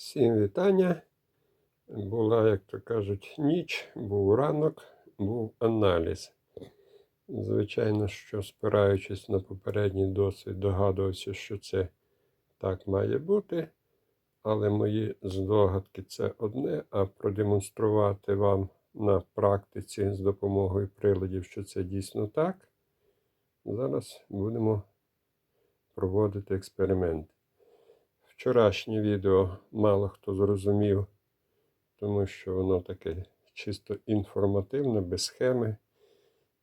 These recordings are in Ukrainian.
Всім вітання. Була, як то кажуть, ніч, був ранок, був аналіз. Звичайно, що спираючись на попередній досвід, догадувався, що це так має бути. Але мої здогадки це одне, а продемонструвати вам на практиці з допомогою приладів, що це дійсно так. Зараз будемо проводити експеримент. Вчорашнє відео мало хто зрозумів, тому що воно таке чисто інформативне, без схеми.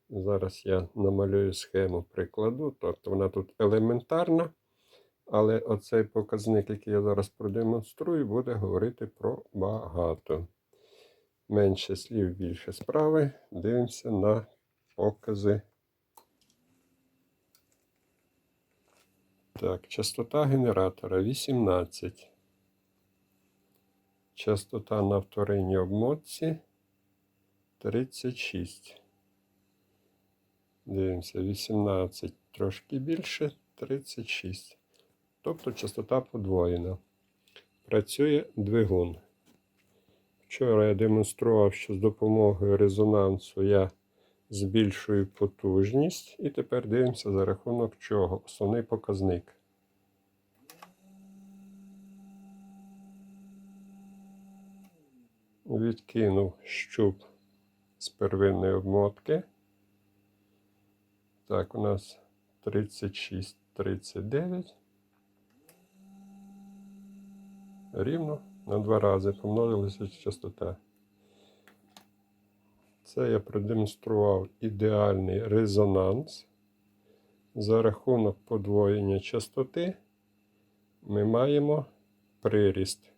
Зараз я намалюю схему прикладу, тобто вона тут елементарна. Але оцей показник, який я зараз продемонструю, буде говорити про багато. Менше слів, більше справи. Дивимося на покази. Так, частота генератора 18. Частота на вторинній обмотці 36. Дивимося, 18 трошки більше, 36. Тобто частота подвоєна. Працює двигун. Вчора я демонстрував, що з допомогою резонансу я збільшую потужність. І тепер дивимося за рахунок чого. Основний показник. Відкинув щуп з первинної обмотки. Так, у нас 36, 39. Рівно на два рази помножилася частота. Це я продемонстрував ідеальний резонанс. За рахунок подвоєння частоти ми маємо приріст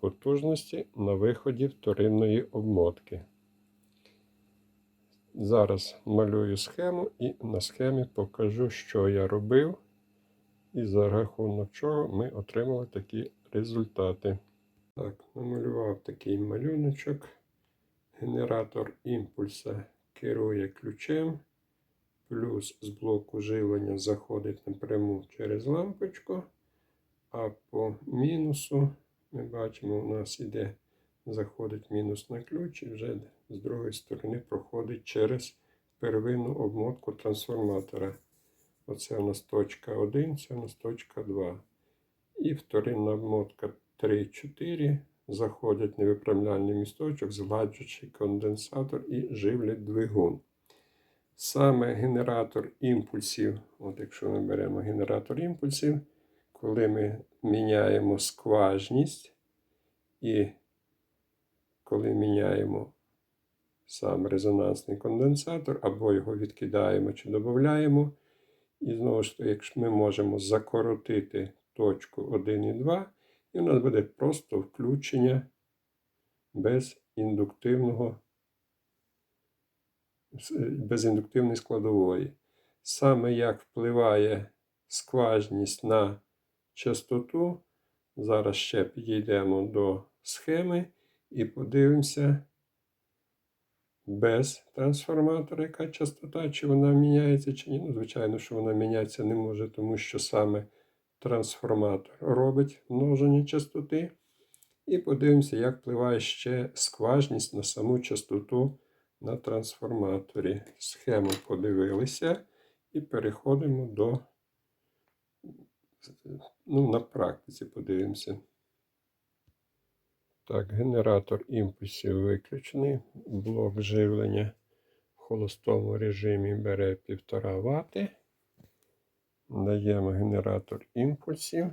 потужності на виході вторинної обмотки. Зараз малюю схему і на схемі покажу, що я робив, і за рахунок чого ми отримали такі результати. Так, намалював такий малюночок. Генератор імпульса керує ключем, плюс з блоку живлення заходить напряму через лампочку, а по мінусу ми бачимо, у нас іде, заходить мінус на ключ і вже з другої сторони проходить через первинну обмотку трансформатора. Оце у нас точка 1, це у нас точка 2. І вторинна обмотка 3, 4 заходять невиправляльний місточок, згладжуючий конденсатор і живлять двигун. Саме генератор імпульсів, от якщо ми беремо генератор імпульсів, коли ми міняємо скважність і коли міняємо сам резонансний конденсатор, або його відкидаємо чи додаємо, і знову ж таки, ми можемо закоротити точку 1 і 2, і у нас буде просто включення без індуктивного, без індуктивної складової. Саме як впливає скважність на частоту, зараз ще підійдемо до схеми і подивимося без трансформатора, яка частота, чи вона міняється, чи ні. Ну, звичайно, що вона міняється не може, тому що саме трансформатор робить множення частоти. І подивимося, як впливає ще скважність на саму частоту на трансформаторі. Схему подивилися і переходимо до, ну, на практиці подивимося. Так, генератор імпульсів виключений. Блок живлення в холостому режимі бере 1,5 Вт. Даємо генератор імпульсів.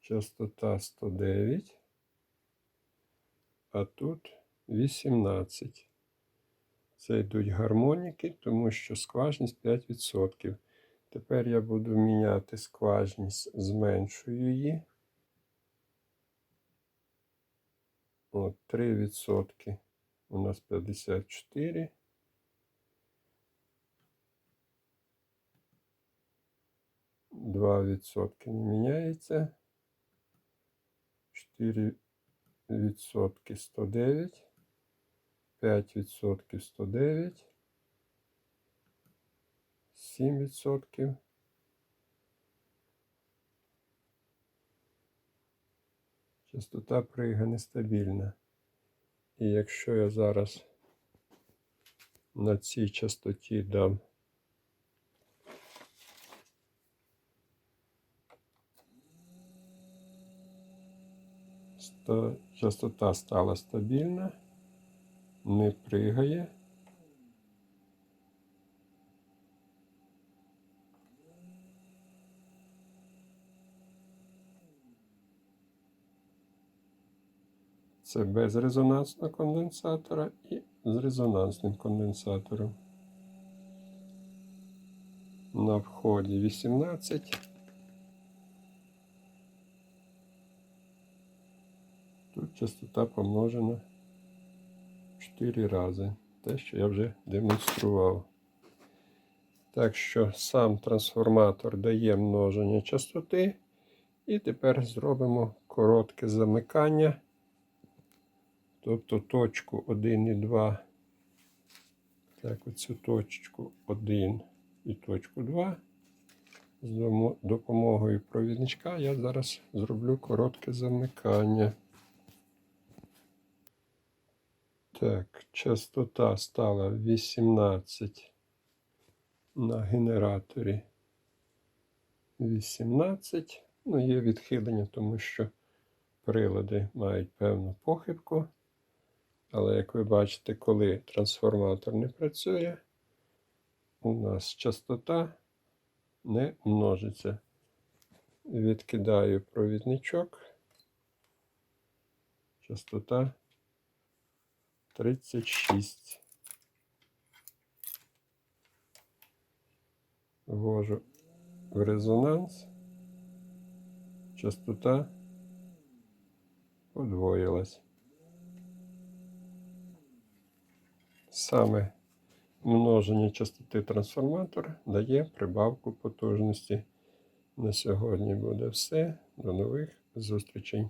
Частота 109, а тут 18. Це йдуть гармоніки, тому що скважність 5%. Тепер я буду міняти скважність, зменшую її. От 3% у нас 54. 2 відсотки не міняється. 4 відсотки 109. 5% 109. 7%. 100 прига нестабільна. І якщо я зараз на цій частоті дам сто- частота стала стабільна, не пригає. Це без резонансного конденсатора і з резонансним конденсатором. На вході 18. Частота помножена 4 рази. Те, що я вже демонстрував. Так що сам трансформатор дає множення частоти. І тепер зробимо коротке замикання. Тобто точку 1 і 2. Так, оцю точку 1 і точку 2. З допомогою провідничка я зараз зроблю коротке замикання. Так, частота стала 18 на генераторі 18. Ну, є відхилення, тому що прилади мають певну похибку. Але як ви бачите, коли трансформатор не працює, у нас частота не множиться. Відкидаю провідничок. Частота 36. Ввожу в резонанс. Частота подвоїлась. Саме множення частоти трансформатора дає прибавку потужності. На сьогодні буде все. До нових зустрічей.